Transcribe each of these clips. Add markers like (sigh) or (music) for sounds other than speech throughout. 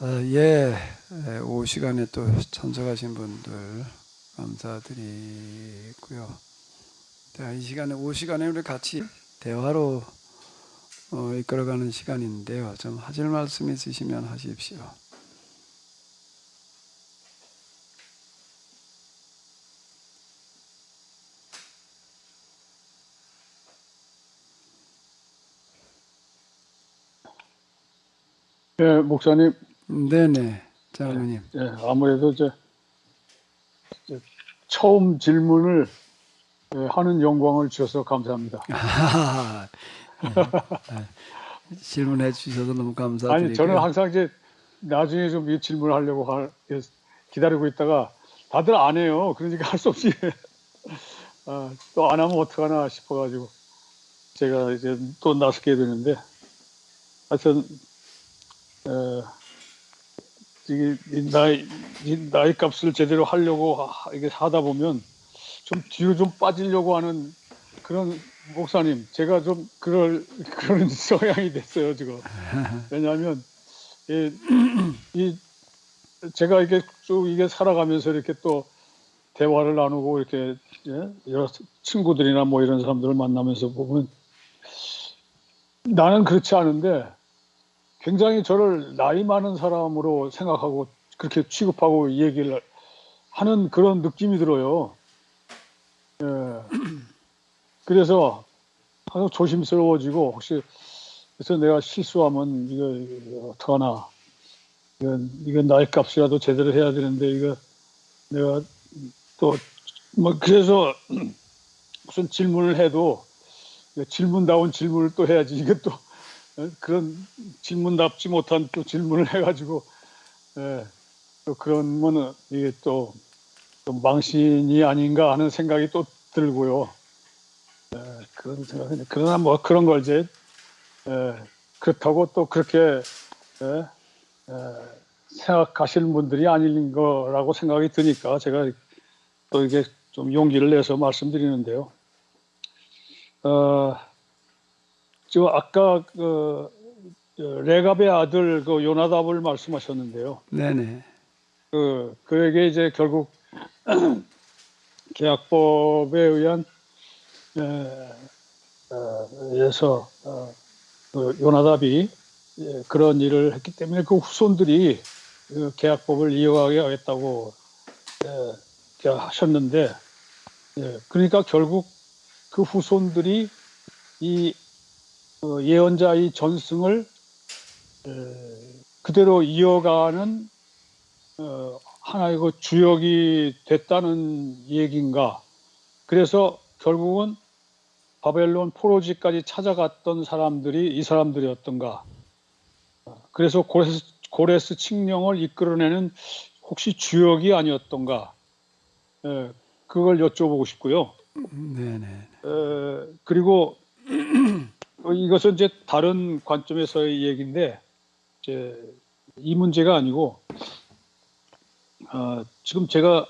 어, 예, 에, 오후 시간에 또 참석하신 분들 감사드리고요. 자, 이 시간에 오후 시간에 우리 같이 대화로 어, 이끌어가는 시간인데요. 좀 하실 말씀 있으시면 하십시오. 예, 목사님, 네네, 장로님. 예, 아무래도 저, 저 처음 질문을 예, 하는 영광을 주셔서 감사합니다. 아하하. (laughs) 네. 질문해 주셔서 너무 감사드리고요. 아니, 저는 항상 이제 나중에 좀 이 질문을 하려고 하- 예, 기다리고 있다가 다들 안 해요. 그러니까 할 수 없이 (laughs) 아, 또안 하면 어떡하나 싶어가지고 제가 이제 또 나서게 되는데 하여튼 어, 이게 이 나이 이 나이 값을 제대로 하려고 하- 이게 하다 보면 좀 뒤로 좀 빠지려고 하는 그런 목사님 제가 좀 그럴 (laughs) 그런 성향이 됐어요 지금 (laughs) 왜냐하면 이, 이 제가 이게 쭉 이게 살아가면서 이렇게 또 대화를 나누고 이렇게 예? 여러 친구들이나 뭐 이런 사람들을 만나면서 보면 나는 그렇지 않은데 굉장히 저를 나이 많은 사람으로 생각하고 그렇게 취급하고 얘기를 하는 그런 느낌이 들어요. 예. (clears throat) 그래서 항상 조심스러워지고 혹시 그래서 내가 실수하면 이거, 어떡하나 이건 이건 나의 값이라도 제대로 해야 되는데 이거 내가 또 뭐 그래서 (clears throat) 무슨 질문을 해도 질문다운 질문을 또 해야지 어, 그런 질문답지 못한 또 질문을 해가지고 예, 또 그러면은 이게 또, 또 망신이 아닌가 하는 생각이 또 들고요. 예, 그런 생각이 그러나 뭐 그런 걸 이제 예, 그렇다고 또 그렇게 예, 예, 생각하시는 분들이 아닌 거라고 생각이 드니까 제가 또 이게 좀 용기를 내서 말씀드리는데요. 어, 저 아까 그저 레갑의 아들 그 요나답을 말씀하셨는데요. 네네. 그 그에게 이제 결국 (clears throat) 계약법에 의한 에, 어, 에서 어, 그 요나답이 예, 그런 일을 했기 때문에 그 후손들이 그 계약법을 이어가게 하겠다고 예, 하셨는데 예, 그러니까 결국 그 후손들이 이 어, 예언자의 전승을 에, 그대로 이어가는 어, 하나의 그 주역이 됐다는 얘기인가. 그래서 결국은 바벨론 포로지까지 찾아갔던 사람들이 이 사람들이었던가. 어, 그래서 고레스, 고레스 칙령을 이끌어내는 혹시 주역이 아니었던가. 에, 그걸 여쭤보고 싶고요. 네네. 에, 그리고 어, 이것은 이제 다른 관점에서의 얘기인데 이제 이 문제가 아니고 어, 지금 제가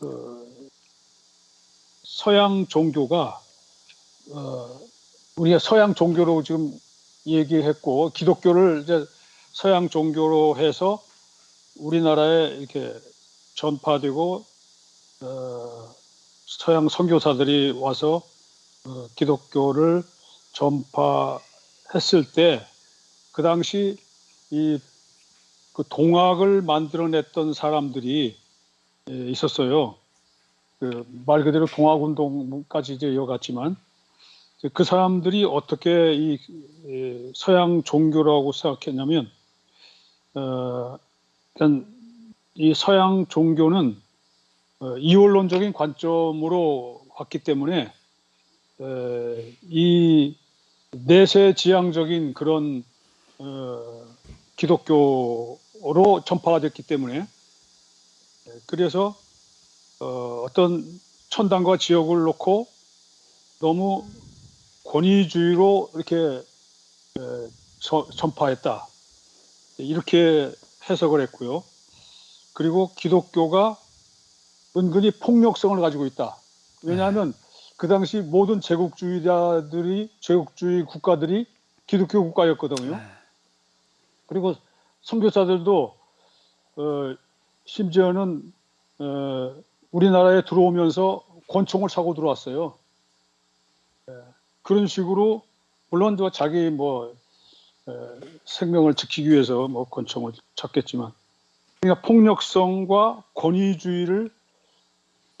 그 서양 종교가 어, 우리가 서양 종교로 지금 얘기했고 기독교를 이제 서양 종교로 해서 우리나라에 이렇게 전파되고 어, 서양 선교사들이 와서 어, 기독교를 전파했을 때 그 당시 이 그 동학을 만들어냈던 사람들이 예, 있었어요. 그 말 그대로 동학 운동까지 이제 이어갔지만 그 사람들이 어떻게 이 예, 서양 종교라고 생각했냐면 어, 이 서양 종교는 어, 이원론적인 관점으로 왔기 때문에 에, 이 내세 지향적인 그런 어, 기독교로 전파가 됐기 때문에 에, 그래서 어, 어떤 천당과 지옥을 놓고 너무 권위주의로 이렇게 에, 저- 전파했다 이렇게 해석을 했고요. 그리고 기독교가 은근히 폭력성을 가지고 있다. 왜냐하면 그 당시 모든 제국주의자들이 제국주의 국가들이 기독교 국가였거든요. 네. 그리고 선교사들도 어, 심지어는 어, 우리나라에 들어오면서 권총을 사고 들어왔어요. 예, 그런 식으로 물론 저 자기 뭐 에, 생명을 지키기 위해서 뭐 권총을 찾겠지만 그러니까 폭력성과 권위주의를 에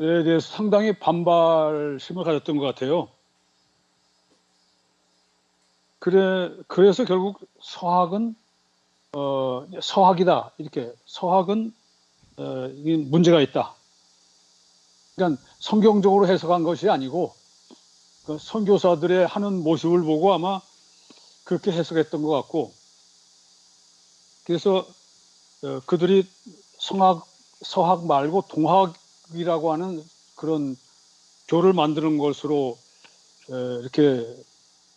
대해서 상당히 반발심을 가졌던 것 같아요. 그래 그래서 결국 서학은 어, 서학이다 이렇게 서학은 어, 이 문제가 있다. 그러니까 성경적으로 해석한 것이 아니고 그 선교사들의 하는 모습을 보고 아마 그렇게 해석했던 것 같고 그래서 어, 그들이 성학 서학 말고 동학 이라고 하는 그런 교를 만드는 것으로 에, 이렇게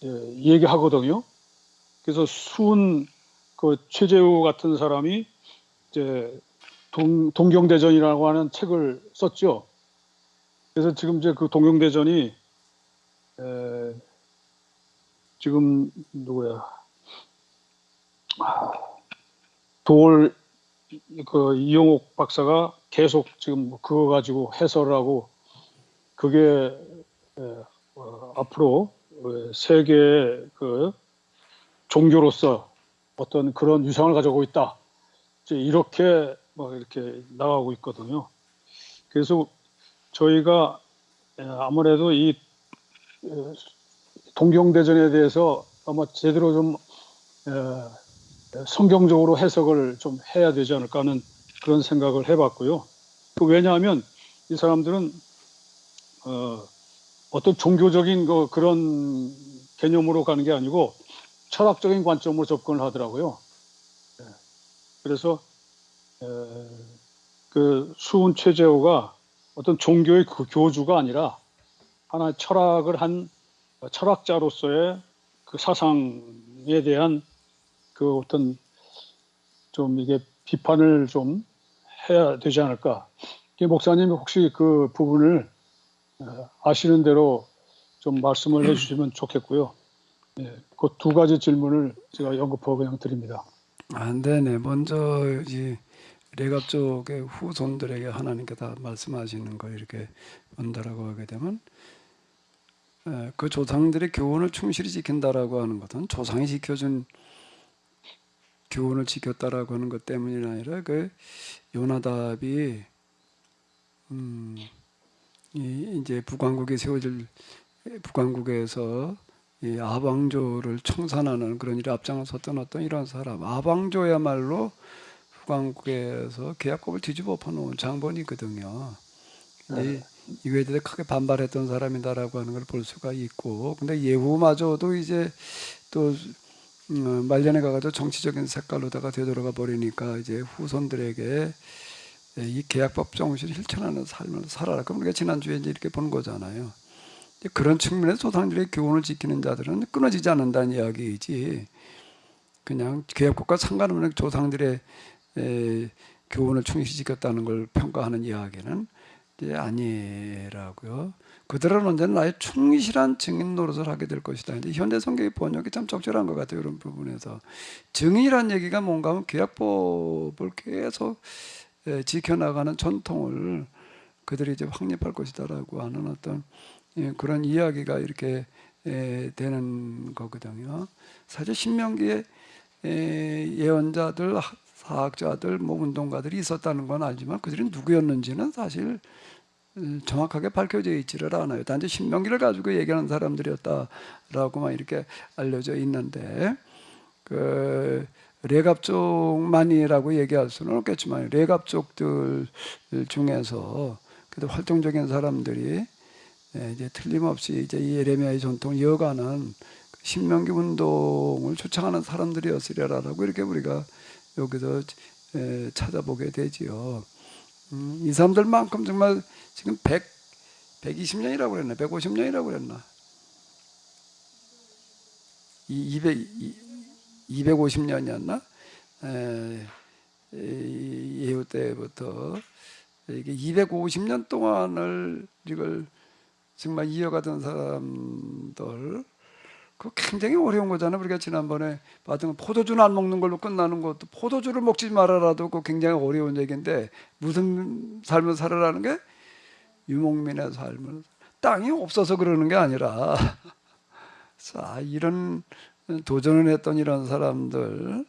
에, 얘기하거든요. 그래서 수은 그 최재우 같은 사람이 이제 동, 동경대전이라고 하는 책을 썼죠. 그래서 지금 이제 그 동경대전이 에, 지금 누구야? 아, 돌그 이용옥 박사가 계속 지금 그거 가지고 해설하고 그게 에, 어, 앞으로 어, 세계의 그 종교로서 어떤 그런 위상을 가지고 있다. 이제 이렇게 막 이렇게 나가고 있거든요. 그래서 저희가 에, 아무래도 이 에, 동경대전에 대해서 아마 제대로 좀 에, 성경적으로 해석을 좀 해야 되지 않을까 하는 그런 생각을 해봤고요. 그 왜냐하면 이 사람들은 어, 어떤 종교적인 그 그런 개념으로 가는 게 아니고 철학적인 관점으로 접근을 하더라고요. 예. 그래서 에, 그 수훈 최재호가 어떤 종교의 그 교주가 아니라 하나의 철학을 한 철학자로서의 그 사상에 대한 그 어떤 좀 이게 비판을 좀 해야 되지 않을까. 이 목사님 혹시 그 부분을 어, 아시는 대로 좀 말씀을 (clears throat) 해주시면 좋겠고요. 예, 그 두 가지 질문을 제가 연급하고 그냥 드립니다. 안 되네. 먼저 이 레갑 쪽의 후손들에게 하나님께 다 말씀하시는 거 이렇게 본다라고 하게 되면 에, 그 조상들의 교훈을 충실히 지킨다라고 하는 것은 조상이 지켜준 교훈을 지켰다라고 하는 것 때문이 아니라 그 요나답이 음, 이 이제 북왕국에 세워질 북왕국에서 이 아방조를 청산하는 그런 일에 앞장섰던 어떤 이런 사람 아방조야말로 북왕국에서 계약법을 뒤집어 엎어놓은 장본이거든요. 근데 이거에 대해 크게 반발했던 사람이다라고 하는 걸 볼 수가 있고 근데 예후마저도 이제 또 음, 말년에 가가지고 정치적인 색깔로다가 되돌아가 버리니까 이제 후손들에게 이 계약법 정신을 실천하는 삶을 살아라. 그럼 우리가 지난주에 이제 이렇게 본 거잖아요. 그런 측면에서 조상들의 교훈을 지키는 자들은 끊어지지 않는다는 이야기이지. 그냥 계약법과 상관없는 조상들의 에, 교훈을 충실히 지켰다는 걸 평가하는 이야기는 이제 아니라고요. 그들은 언제나 나의 충실한 증인 노릇을 하게 될 것이다. 이제 현대 성경의 번역이 참 적절한 것 같아요. 이런 부분에서 증인이란 얘기가 뭔가 하면 계약법을 계속 에, 지켜나가는 전통을 그들이 이제 확립할 것이다라고 하는 어떤 예, 그런 이야기가 이렇게 에, 되는 거거든요. 사실 신명기에 에, 예언자들, 학- 사학자들, 뭐 운동가들이 있었다는 건 알지만 그들이 누구였는지는 사실 음, 정확하게 밝혀져 있지를 않아요. 단지 신명기를 가지고 얘기하는 사람들이었다라고만 이렇게 알려져 있는데 그 레갑족만이라고 얘기할 수는 없겠지만 레갑족들 중에서 그래도 활동적인 사람들이 예, 이제 틀림없이 이제 이 예레미야의 전통을 이어가는 그 신명기 운동을 초청하는 사람들이었으리라라고 이렇게 우리가 여기서 에, 찾아보게 되지요. 음, 이 사람들만큼 정말 지금 100, 120년이라고 그랬나? 150년이라고 그랬나? 이 200, 250년이었나? 에, 이 예후 때부터 이게 250년 동안을 이걸 정말 이어가던 사람들 그 굉장히 어려운 거잖아요. 우리가 지난번에 건 포도주는 안 먹는 걸로 끝나는 것도 포도주를 먹지 말아라도 그 굉장히 어려운 얘기인데 무슨 삶을 살아라는 게 유목민의 삶을 땅이 없어서 그러는 게 아니라 (laughs) 자 이런 도전을 했던 이런 사람들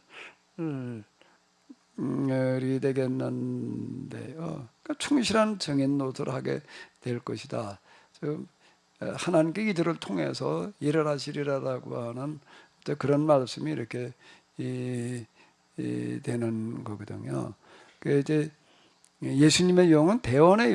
이 되겠는데요. 그러니까 충실한 정인 노릇을 하게 될 것이다. 좀 하나님께 이들을 통해서 일을 하시리라라고 하는 그런 말씀이 이렇게 이, 이 되는 거거든요. 그 이제 예수님의 영은 대언의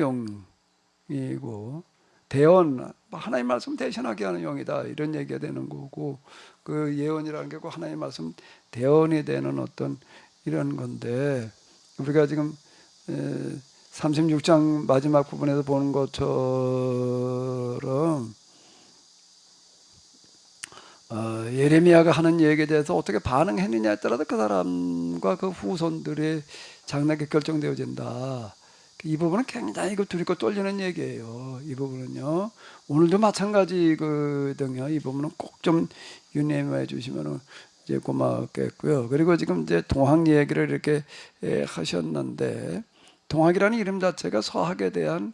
영이고 대언 하나님 말씀 대신하게 하는 영이다 이런 얘기가 되는 거고 그 예언이라는 게그 하나님 말씀 대언이 되는 어떤 이런 건데 우리가 지금 36장 마지막 부분에서 보는 것처럼 어, 예레미야가 하는 얘기에 대해서 어떻게 반응했느냐에 따라서 그 사람과 그 후손들의 장락이 결정되어진다. 이 부분은 굉장히 그 두렵고 떨리는 얘기예요. 이 부분은요. 오늘도 마찬가지거든요. 이 부분은 꼭 좀 유념해 주시면 이제 고맙겠고요. 그리고 지금 이제 동학 얘기를 이렇게 예, 하셨는데 동학이라는 이름 자체가 서학에 대한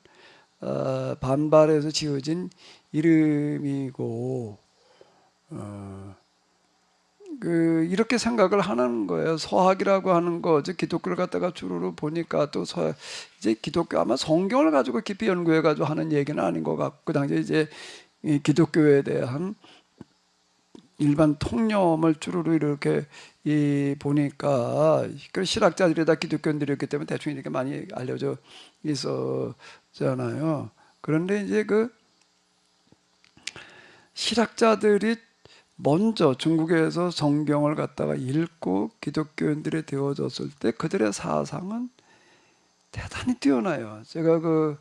어, 반발에서 지어진 이름이고 어, 그 이렇게 생각을 하는 거예요. 서학이라고 하는 거, 저 기독교를 갖다가 주로 보니까 또 서, 이제 기독교 아마 성경을 가지고 깊이 연구해 가지고 하는 얘기는 아닌 것 같고 그 당시에 이제 이 기독교에 대한 일반 통념을 주로 이렇게 이 보니까 그 실학자들이 다 기독교인들이었기 때문에 대충 이렇게 많이 알려져 있었잖아요. 그런데 이제 그 실학자들이 먼저 중국에서 성경을 갖다가 읽고 기독교인들이 되어졌을 때 그들의 사상은 대단히 뛰어나요. 제가 그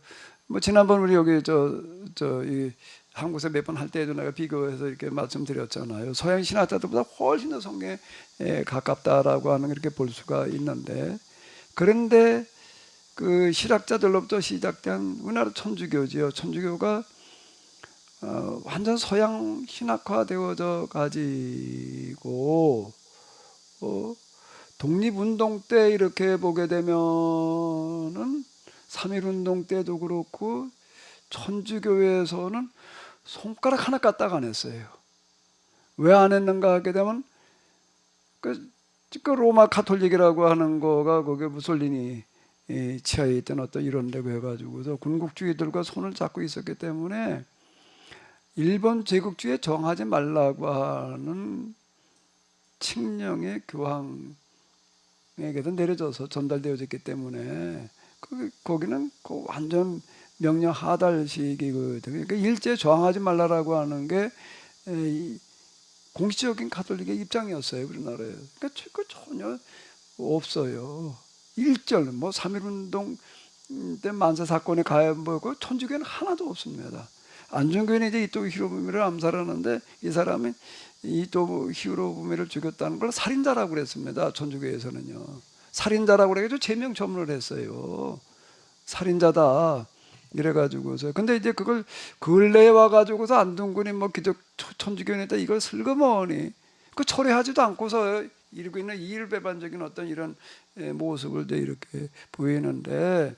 뭐 지난번 우리 여기 저 저 이 한국에서 몇 번 할 때에도 내가 비교해서 이렇게 말씀드렸잖아요. 서양 신학자들보다 훨씬 더 성경에 가깝다라고 하는 이렇게 볼 수가 있는데 그런데 그 실학자들로부터 시작된 우리나라 천주교지요. 천주교가 어, 완전 서양 신학화되어져 가지고 어, 독립운동 때 이렇게 보게 되면은 3.1운동 때도 그렇고 천주교회에서는 손가락 하나 까딱 안 했어요. 왜 안 했는가 하게 되면 그, 그 로마 카톨릭이라고 하는 거가 거기 무솔리니 이 치하에 있던 어떤 이런 데고 해가지고서 군국주의들과 손을 잡고 있었기 때문에 일본 제국주의에 정하지 말라고 하는 칙령의 교황에게도 내려져서 전달되어졌기 때문에 그 거기는 그 완전 명령 하달식이거든요. 그러니까 일제 저항하지 말라라고 하는 게 에, 공식적인 가톨릭의 입장이었어요 우리나라에. 그러니까 그 전혀 없어요. 일절 뭐 3.1운동 때 만세 사건에 가해 뭐고 천주교는 하나도 없습니다. 안중근이 이제 이토 히로부미를 암살하는데 이 사람이 이토 히로부미를 죽였다는 걸 살인자라고 그랬습니다. 천주교에서는요. 살인자라고 그래가지고 제명 처분을 했어요. 살인자다. 이래가지고서. 근데 이제 그걸 근래에 와가지고서 안동군이 뭐 기독 천주교인에다 이걸 슬그머니 그 철회하지도 않고서 이루고 있는 이일배반적인 어떤 이런 모습을 이제 이렇게 보이는데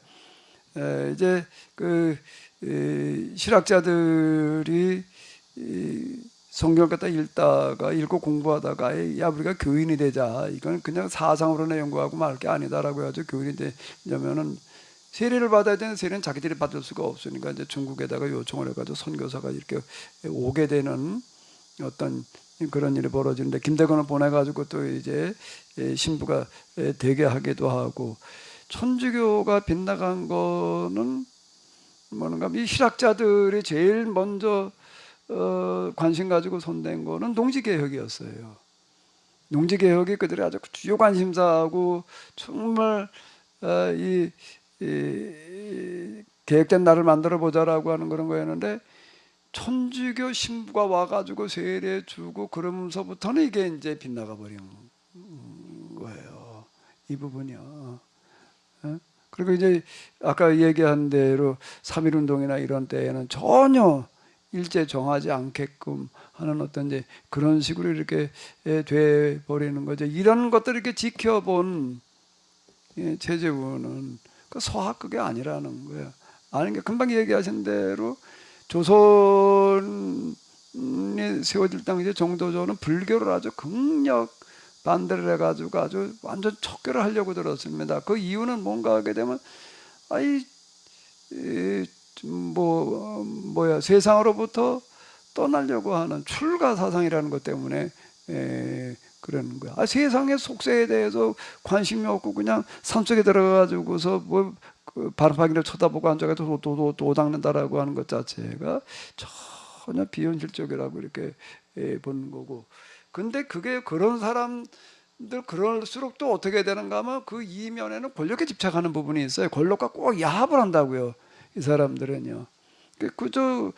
이제 그 실학자들이 성경을 갖다 읽다가 읽고 공부하다가 야 우리가 교인이 되자. 이건 그냥 사상으로나 연구하고 말 게 아니다라고 해가지고 교인이 되려면은 세례를 받아야 되는 세례는 자기들이 받을 수가 없으니까 이제 중국에다가 요청을 해가지고 선교사가 이렇게 오게 되는 어떤 그런 일이 벌어지는데 김대건을 보내가지고 또 이제 신부가 되게 하기도 하고 천주교가 빗나간 거는 뭔가 이 실학자들이 제일 먼저 어, 관심 가지고 손댄 거는 농지개혁이었어요. 농지개혁이 그들의 아주 주요 관심사하고 정말 어, 이, 이, 계획된 날을 만들어 보자라고 하는 그런 거였는데 천주교 신부가 와가지고 세례 주고 그러면서부터는 이게 이제 빗나가 버린 거예요. 이 부분이요. 어? 그리고 이제 아까 얘기한 대로 3.1 운동이나 이런 때에는 전혀 일제 정하지 않게끔 하는 어떤 이제 그런 식으로 이렇게 예, 돼 버리는 거죠. 이런 것들을 이렇게 지켜본 예, 최재우는 그 서학극이 아니라는 거예요. 아는 게 금방 얘기하신 대로 조선이 세워질 당시에 정도전은 불교를 아주 극력 반대를 해가지고 아주 완전 척결을 하려고 들었습니다. 그 이유는 뭔가 하게 되면 아이 이, 뭐 뭐야 세상으로부터 떠나려고 하는 출가 사상이라는 것 때문에 에, 그러는 거야. 아, 세상의 속세에 대해서 관심이 없고 그냥 산 속에 들어가가지고서 뭐 그 바람파기를 쳐다보고 앉아가지고 도도 도 닦는다라고 하는 것 자체가 전혀 비현실적이라고 이렇게 에, 보는 거고. 근데 그게 그런 사람들 그럴수록 또 어떻게 되는가 하면 그 이면에는 권력에 집착하는 부분이 있어요. 권력과 꼭 야합을 한다고요. 이 사람들은요. 그- 그저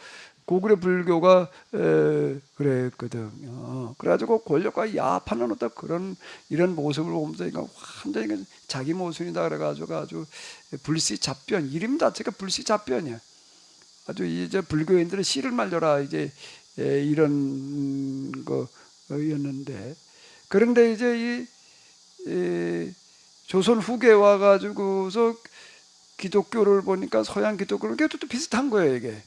고구려 불교가 에, 그랬거든요. 그래가지고 권력과 야합하는 어떤 그런 이런 모습을 보면서 이거 완전히 자기 모순이다 그래가지고 아주 불시잡변 이름 자체가 불시잡변이야. 아주 이제 불교인들은 씨를 말려라 이제 에, 이런 거였는데 그런데 이제 이, 이 조선 후기에 와가지고서 기독교를 보니까 서양 기독교는 또 비슷한 거예요 이게.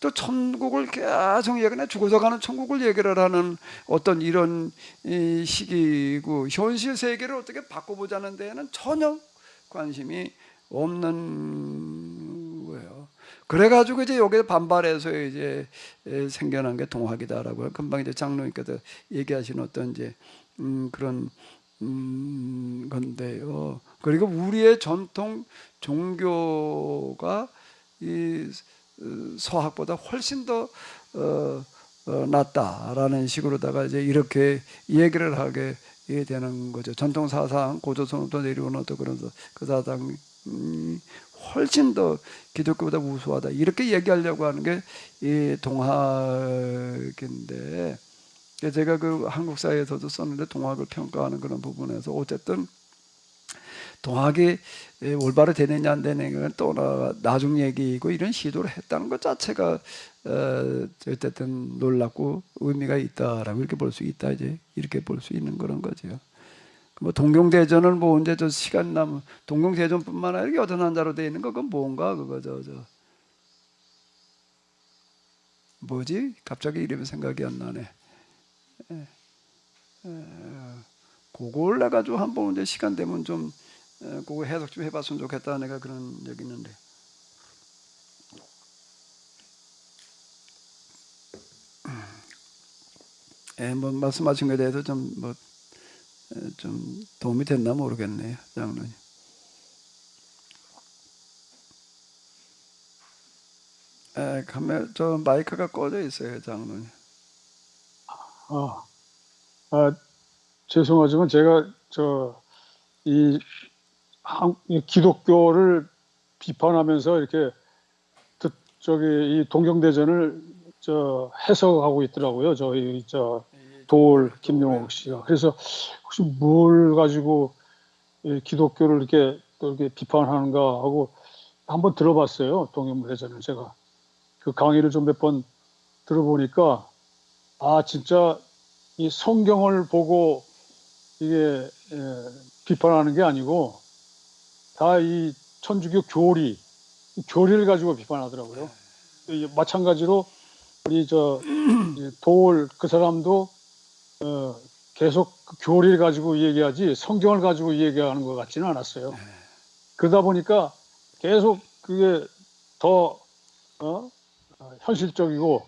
또 천국을 계속 얘기나 죽어서 가는 천국을 얘기를 하는 어떤 이런 이 시기고 현실 세계를 어떻게 바꿔보자는 데에는 전혀 관심이 없는 거예요. 그래가지고 이제 여기에 반발해서 이제 에, 생겨난 게 동학이다라고 금방 이제 장로님께서 얘기하신 어떤 이제 음, 그런 음, 건데요. 그리고 우리의 전통 종교가 이 어, 서학보다 훨씬 더 어, 어, 낫다라는 식으로다가 이제 이렇게 얘기를 하게 되는 거죠. 전통 사상 고조선부터 내려온 어떤 그런 서- 그 사상이 훨씬 더 기독교보다 우수하다 이렇게 얘기하려고 하는 게 이 동학인데 제가 그 한국 사회에서도 썼는데 동학을 평가하는 그런 부분에서 어쨌든 동학이 예, 올바로 되느냐 안 되느냐는 또 나- 나중 얘기고 이런 시도를 했다는 것 자체가 어, 어쨌든 놀랍고 의미가 있다라고 이렇게 볼 수 있다 이제 이렇게 볼 수 있는 그런 거죠. 뭐 동경대전을 뭐 언제 저 시간 남 동경대전뿐만 아니라 여든 한자로 돼 있는 거 그건 뭔가 그거 저 저 뭐지 갑자기 이름이 생각이 안 나네. 에, 에, 그걸 내가 좀 한번 이제 시간 되면 좀 에, 그거 해석 좀 해봤으면 좋겠다 내가 그런 얘기 있는데 예, 뭐 말씀하신 거에 대해서 좀 도움이 됐나 모르겠네요, 장로님. 에, 카메라 저 마이크가 꺼져 있어요, 장로님. 아, 아, 죄송하지만 제가 저 이 기독교를 비판하면서 이렇게 듣, 저기 이 동경대전을 저 해석하고 있더라고요. 저희 저 도울 김용옥 씨가 그래서 혹시 뭘 가지고 이 기독교를 이렇게 또 이렇게 비판하는가 하고 한번 들어봤어요. 동경대전을 제가 그 강의를 좀 몇 번 들어보니까 아 진짜 이 성경을 보고 이게 에, 비판하는 게 아니고 다 이 천주교 교리 이 교리를 가지고 비판하더라고요. 이 마찬가지로 우리 저이 도울 그 사람도 어, 계속 그 교리를 가지고 얘기하지 성경을 가지고 얘기하는 것 같지는 않았어요. 그러다 보니까 계속 그게 더 어? 어, 현실적이고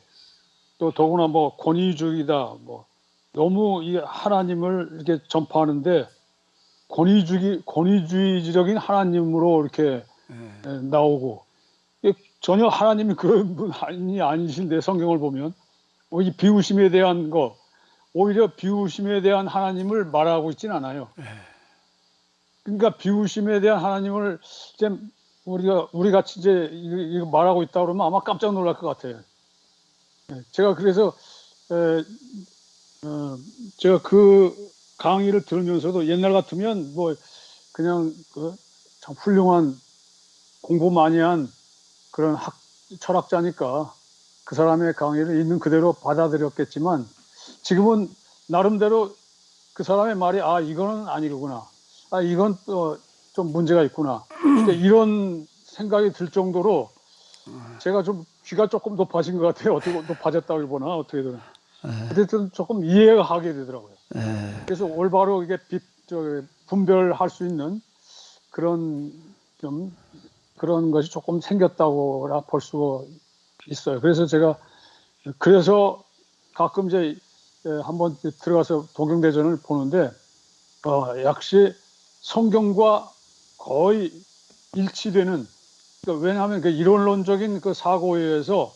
또 더구나 뭐 권위주의다 뭐 너무 이 하나님을 이렇게 전파하는데 권위주의 권위주의적인 하나님으로 이렇게 예. 에, 나오고 전혀 하나님이 그런 분 아니 아니신데 성경을 보면 뭐이 비우심에 대한 거 오히려 비우심에 대한 하나님을 말하고 있지는 않아요. 그러니까 비우심에 대한 하나님을 이제 우리가 우리 같이 이제 이거, 말하고 있다 그러면 아마 깜짝 놀랄 것 같아요. 예, 제가 그래서 에, 어, 제가 그 강의를 들으면서도 옛날 같으면 뭐 그냥 그 참 훌륭한 공부 많이 한 그런 학 철학자니까 그 사람의 강의를 있는 그대로 받아들였겠지만 지금은 나름대로 그 사람의 말이 아 이거는 아니구나. 아 이건 또 좀 문제가 있구나. 이런 생각이 들 정도로 제가 좀 귀가 조금 높아진 것 같아요. 어떻게 높아졌다고 보나 어떻게든. 예, 어쨌든 조금 이해가 하게 되더라고요 예, 그래서 올바로 이게 비, 저, 분별할 수 있는 그런 좀 그런 것이 조금 생겼다고 볼 수 있어요. 그래서 제가 그래서 가끔 이제 예, 한번 들어가서 동경대전을 보는데 어, 역시 성경과 거의 일치되는 그러니까 왜냐하면 그 이론론적인 그 사고에 의해서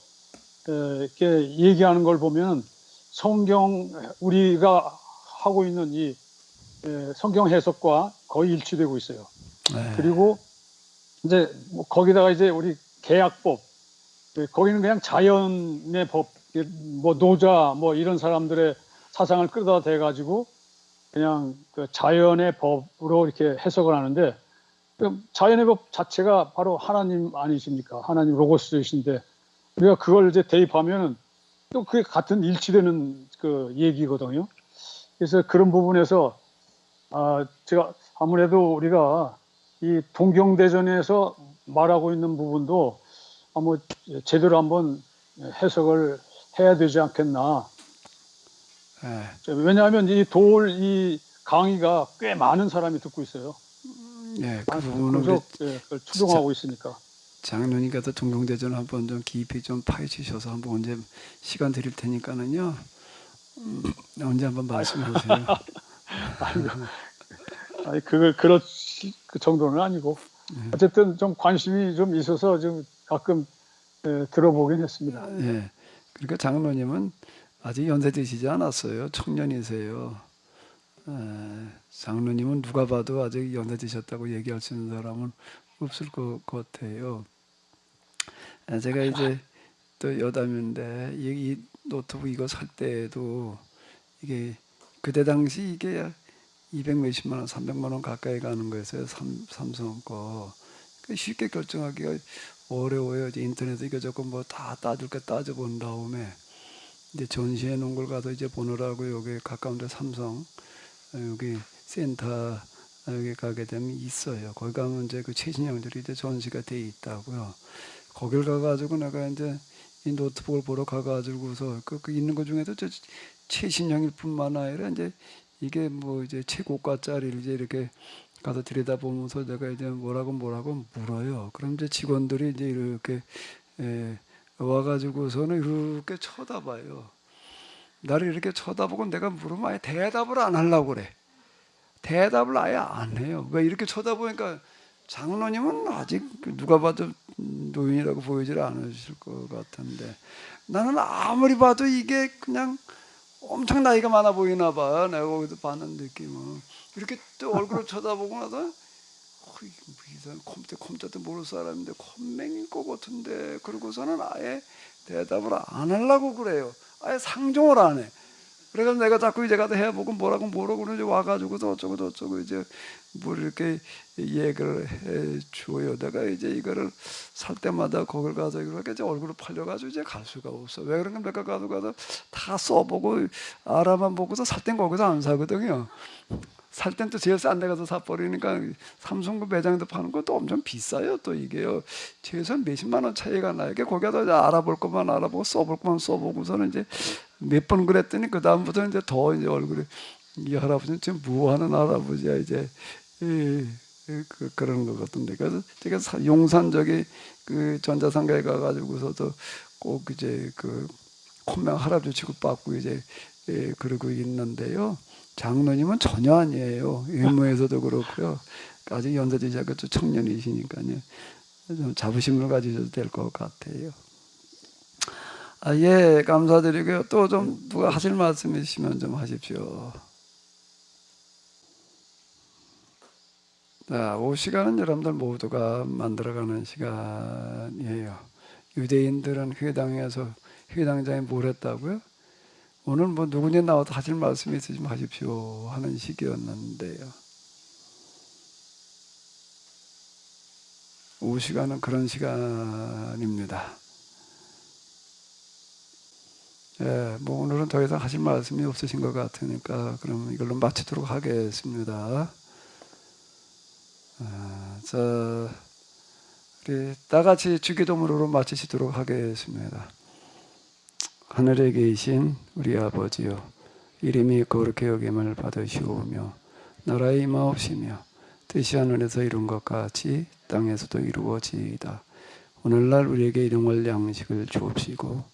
에, 이렇게 얘기하는 걸 보면 성경 우리가 하고 있는 이 에, 성경 해석과 거의 일치되고 있어요. 예, 그리고 이제 뭐 거기다가 이제 우리 계약법 예, 거기는 그냥 자연의 법, 예, 뭐 노자 뭐 이런 사람들의 사상을 끌어다 대 가지고 그냥 그 자연의 법으로 이렇게 해석을 하는데 그 자연의 법 자체가 바로 하나님 아니십니까? 하나님 로고스이신데 우리가 그걸 이제 대입하면은 또 그게 같은 일치되는 그 얘기거든요. 그래서 그런 부분에서 아 제가 아무래도 우리가 이 동경대전에서 말하고 있는 부분도 한번 제대로 한번 해석을 해야 되지 않겠나. 예, 왜냐하면 이돌이 강의가 꽤 많은 사람이 듣고 있어요. 예, 그 아, 부분은 계속 예, 그걸 추종하고 있으니까. 장로님께서 동경대전 한번 좀 깊이 좀 파헤치셔서 한번 언제 시간 드릴 테니까는요. 음, 언제 한번 말씀하세요. (laughs) 아니 그걸 그럴 그 정도는 아니고 어쨌든 좀 관심이 좀 있어서 좀 가끔 예, 들어보긴 했습니다. 예. 그러니까 장로님은 아직 연세 드시지 않았어요. 청년이세요. 에, 장로님은 누가 봐도 아직 연세 드셨다고 얘기할 수 있는 사람은 없을 것 같아요. 에, 제가 이제 또 여담인데 이, 이 노트북 이거 살 때에도 이게 그때 당시 이게 200 몇십만 원, 300만 원 가까이 가는 거였어요. 삼, 삼성 거. 그 쉽게 결정하기가 어려워요. 이제 인터넷에 이거 저거 뭐다 따질 거 따져본 다음에 이제 전시해 놓은 걸 가서 이제 보느라고 여기 가까운 데 삼성 어, 여기 센터 여기 가게 되면 있어요. 거기 가면 이제 그 최신형들이 이제 전시가 돼 있다고요. 거길 가가지고 내가 이제 이 노트북을 보러 가가지고서 그, 그 있는 것 중에도 저 최신형일 뿐만 아니라 이제 이게 뭐 이제 최고가짜리를 이제 이렇게 가서 들여다보면서 내가 이제 뭐라고 뭐라고 물어요. 그럼 이제 직원들이 이제 이렇게 에, 와가지고서는 이렇게 쳐다봐요. 나를 이렇게 쳐다보고 내가 물으면 아예 대답을 안 하려고 그래. 대답을 아예 안 해요. 왜 이렇게 쳐다보니까 장로님은 아직 누가 봐도 노인이라고 보이질 않으실 것 같은데 나는 아무리 봐도 이게 그냥 엄청 나이가 많아 보이나 봐. 내가 거기서 받는 느낌은 이렇게 또 얼굴을 (laughs) 쳐다보고 나서 어, 이게 뭐 컴퓨터 컴퓨터도 모를 사람인데 컴맹인 것 같은데 그러고서는 아예 대답을 안 하려고 그래요. 아예 상종을 안 해. 그래서 내가 자꾸 이제 가서 해보고 뭐라고 뭐라고 그러지 와가지고서 어쩌고 저쩌고 이제 뭐 이렇게 얘기를 해 주어요. 내가 이제 이거를 살 때마다 거길 가서 이렇게 이제 얼굴을 팔려가지고 이제 갈 수가 없어. 왜 그런가 내가 가서 가서 다 써보고 알아만 보고서 살 땐 거기서 안 사거든요. 살 땐 또 제일 싼 데 가서 사버리니까 삼성 그 매장에서 파는 것도 엄청 비싸요. 또 이게요. 최소한 몇십만 원 차이가 나요. 이게 이제 알아볼 것만 알아보고 써볼 것만 써보고서는 이제 몇 번 그랬더니 그 다음부터 이제 더 이제 얼굴이 이 할아버지는 지금 뭐 하는 할아버지야 이제 예, 예, 그, 그런 것 같은데 그래서 제가 사- 용산 저기 그 전자상가에 가가지고서도 꼭 이제 그 콧명 할아버지 취급받고 이제 예, 그러고 있는데요. 장로님은 전혀 아니에요. 외모에서도 그렇고요. 아직 연세지자가 또 청년이시니까요. 좀 자부심을 가지셔도 될 것 같아요. 아, 예, 감사드리고요. 또 좀 누가 하실 말씀 있으시면 좀 하십시오. 자, 오 시간은 여러분들 모두가 만들어가는 시간이에요. 유대인들은 회당에서 회당장에 뭘 했다고요? 오늘 뭐 누구냐 나와서 하실 말씀 있으시면 하십시오 하는 시기였는데요. 오후 시간은 그런 시간입니다. 예, 뭐 오늘은 더 이상 하실 말씀이 없으신 것 같으니까 그럼 이걸로 마치도록 하겠습니다. 아, 자, 우리 다 같이 주기도문으로 마치시도록 하겠습니다. 하늘에 계신 우리 아버지요, 이름이 거룩히 여김을 받으시오며 나라의 임하옵시며 뜻이 하늘에서 이룬 것 같이 땅에서도 이루어지이다. 오늘날 우리에게 일용할 양식을 주옵시고